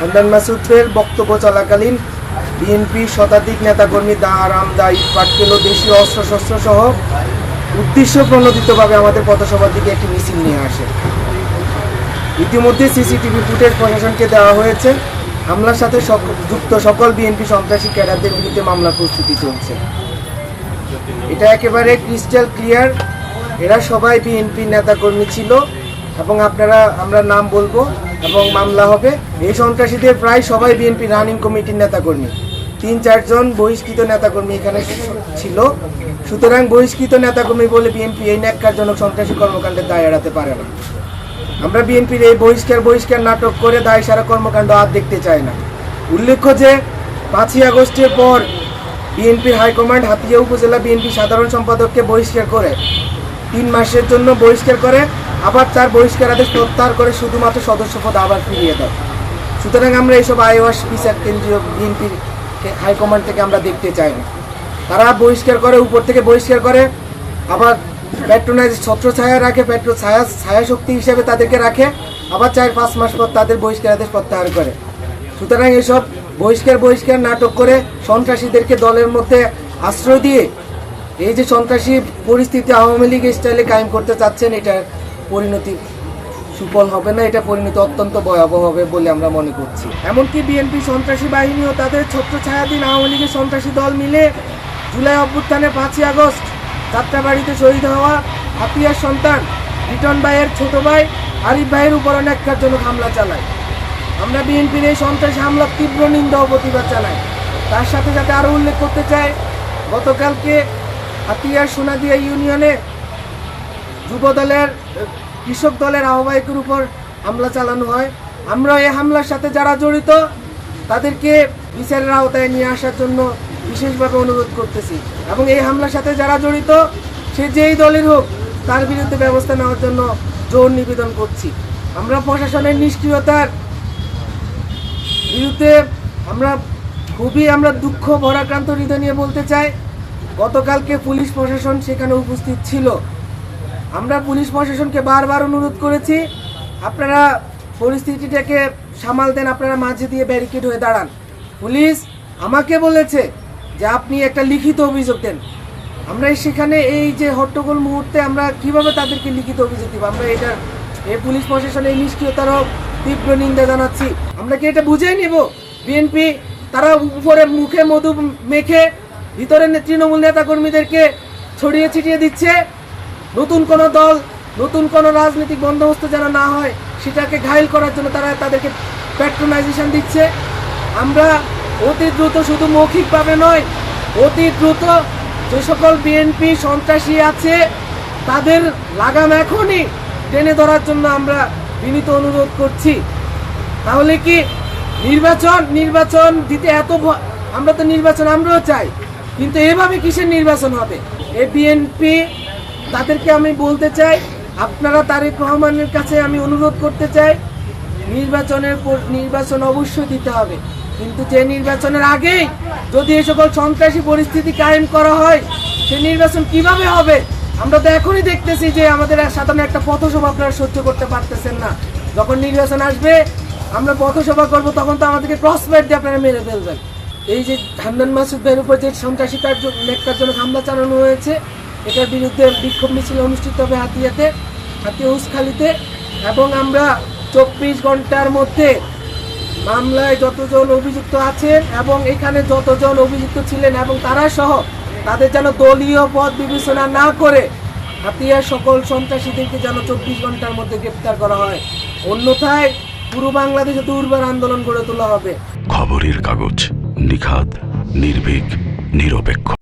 হান্দান মাসুদের বক্তব্য চলাকালীন বিএনপি শতাধিক নেতাকর্মী দা আরাম দা ইট পাটকেল দেশীয় অস্ত্রশস্ত্র সহ উদ্দেশ্য প্রণোদিতভাবে আমাদের পথসভার দিকে একটি মিছিল নিয়ে আসে। ইতিমধ্যে সিসিটিভি ফুটেজ প্রশাসনকে দেওয়া হয়েছে। হামলার সাথে যুক্ত সকল বিএনপি সন্ত্রাসী ক্যাডারদের বিরুদ্ধে মামলার প্রস্তুতি চলছে। এটা একেবারে ক্রিস্টাল ক্লিয়ার এরা সবাই বিএনপি নেতাকর্মী ছিল এবং আপনারা আমরা নাম বলব এবং মামলা হবে। এই সন্ত্রাসীদের প্রায় সবাই বিএনপি রানিং কমিটির নেতাকর্মী। তিন, চারজন বহিষ্কৃত নেতাকর্মী এখানে ছিল। সুতরাং বহিষ্কৃত নেতাকর্মী বলে বিএনপি এই ন্যাক্কারজনক সন্ত্রাসী কর্মকাণ্ডের দায় এড়াতে পারে না। আমরা বিএনপির এই বহিষ্কার বহিষ্কার নাটক করে দায় সারা কর্মকাণ্ড আর দেখতে চাই না। উল্লেখ্য যে, পাঁচই আগস্টের পর বিএনপির হাইকমান্ড হাতিয়া উপজেলা বিএনপি সাধারণ সম্পাদককে বহিষ্কার করে। তিন মাসের জন্য বহিষ্কার করে। আবার তার বহিষ্কার আদেশ প্রত্যাহার করে শুধুমাত্র সদস্য পদ আবার ফিরিয়ে দেয়। সুতরাং আমরা এইসব আইওয়াস বিচার কেন্দ্রীয় বিএনপির হাইকমান্ড থেকে আমরা দেখতে চাই না। তারা বহিষ্কার করে, উপর থেকে বহিষ্কার করে, আবার পেট্রোনাইজ ছত্র ছায়া রাখে পেট্রো ছায়া ছায়া শক্তি হিসেবে তাদেরকে রাখে, আবার চার পাঁচ মাস পর তাদের বহিষ্কার আদেশ প্রত্যাহার করে। সুতরাং এসব বহিষ্কার বহিষ্কার নাটক করে সন্ত্রাসীদেরকে দলের মধ্যে আশ্রয় দিয়ে, এই যে সন্ত্রাসী পরিস্থিতি আওয়ামী লীগ স্টাইলে কায়েম করতে চাচ্ছেন এটার পরিণতি সুফল হবে না, এটা পরিণতি অত্যন্ত ভয়াবহ হবে বলে আমরা মনে করছি। এমনকি বিএনপি সন্ত্রাসী বাহিনী ও তাদের ছত্র ছায়াধীন আওয়ামী লীগের সন্ত্রাসী দল মিলে জুলাই অভ্যুত্থানে পাঁচই আগস্ট যাত্রাবাড়িতে শহীদ হওয়া হাতিয়ার সন্তান রিটন ভাইয়ের ছোট ভাই, আরিফ ভাইয়ের উপর অনেকজনক হামলা চালায়। আমরা বিএনপির এই সন্ত্রাসী হামলার তীব্র নিন্দা ও প্রতিবাদ জানাই। তার সাথে সাথে আরও উল্লেখ করতে চাই, গতকালকে হাতিয়ার সোনাদিয়া ইউনিয়নে যুব দলের কৃষক দলের আহ্বায়কের উপর হামলা চালানো হয়। আমরা এই হামলার সাথে যারা জড়িত, তাদেরকে বিচারের আওতায় নিয়ে আসার জন্য বিশেষভাবে অনুরোধ করতেছি। এবং এই হামলার সাথে যারা জড়িত, সে যেই দলের হোক, তার বিরুদ্ধে ব্যবস্থা নেওয়ার জন্য জোর নিবেদন করছি। আমরা প্রশাসনের নিষ্ক্রিয়তার বিরুদ্ধে আমরা খুবই আমরা দুঃখ, ভরাক্রান্ত হৃদয় নিয়ে বলতে চাই। গতকালকে পুলিশ প্রশাসন সেখানে উপস্থিত ছিল। আমরা পুলিশ প্রশাসনকে বারবার অনুরোধ করেছি, আপনারা পরিস্থিতিটাকে সামাল দেন, আপনারা মাঝে দিয়ে ব্যারিকেড হয়ে দাঁড়ান। পুলিশ আমাকে বলেছে যে আপনি একটা লিখিত অভিযোগ দেন। আমরা সেখানে এই যে হট্টগোল মুহূর্তে আমরা কীভাবে তাদেরকে লিখিত অভিযোগ দিব? আমরা এটা এই পুলিশ প্রশাসনের এই নিষ্ক্রিয়তারও তীব্র নিন্দা জানাচ্ছি। আমরা কি এটা বুঝেই নিব? বিএনপি তারা উপরে মুখে মধু মেখে ভিতরে তৃণমূল নেতা কর্মীদেরকে ছড়িয়ে ছিটিয়ে দিচ্ছে। নতুন কোন দল, নতুন কোন রাজনৈতিক বন্দোবস্ত যেন না হয়, সেটাকে ঘায়ল করার জন্য তারা তাদেরকে প্যাট্রোনাইজেশন দিচ্ছে। আমরা অতি দ্রুত শুধু মৌখিকভাবে নয়, অতি দ্রুত যে সকল বিএনপি সন্ত্রাসী আছে, তাদের লাগাম এখনই টেনে ধরার জন্য আমরা বিনীত অনুরোধ করছি। তাহলে কি নির্বাচন নির্বাচন দিতে এত আমরা তো নির্বাচন আমরাও চাই, কিন্তু এভাবে কিসের নির্বাচন হবে? এই বিএনপি তাদেরকে আমি বলতে চাই, আপনারা তারেক রহমানের কাছে আমি অনুরোধ করতে চাই, নির্বাচনের নির্বাচন অবশ্যই দিতে হবে। কিন্তু যে নির্বাচনের আগেই যদি এই সকল সন্ত্রাসী পরিস্থিতি কায়েম করা হয়, সে নির্বাচন কীভাবে হবে? আমরা তো এখনই দেখতেছি যে আমাদের সাধারণ একটা পথসভা আপনারা সহ্য করতে পারতেছেন না। যখন নির্বাচন আসবে, আমরা পথসভা করব, তখন তো আমাদেরকে ক্রস ফায়ার দিয়ে আপনারা মেরে ফেলবেন। এই যে হান্নান মাসুদ ভাইয়ের উপর যে সন্ত্রাসী কার্য জন্য হামলা চালানো হয়েছে এটার বিরুদ্ধে বিক্ষোভ মিছিল অনুষ্ঠিত হবে হাতিয়াতে, হাতিয়া উসখালিতে, এবং আমরা চব্বিশ ঘণ্টার মধ্যে মামলায় যতজন অভিযুক্ত আছেন এবং এখানে যতজন অভিযুক্ত ছিলেন এবং তারা সহ তাদের যেন দলীয় পদ বিবেচনা না করে হাতিয়ার সকল সন্ত্রাসীদেরকে যেন চব্বিশ ঘণ্টার মধ্যে গ্রেপ্তার করা হয়। অন্যথায় পুরো বাংলাদেশে দুর্বার আন্দোলন গড়ে তোলা হবে। খবরের কাগজ নিখাত নির্ভীক, নিরপেক্ষ।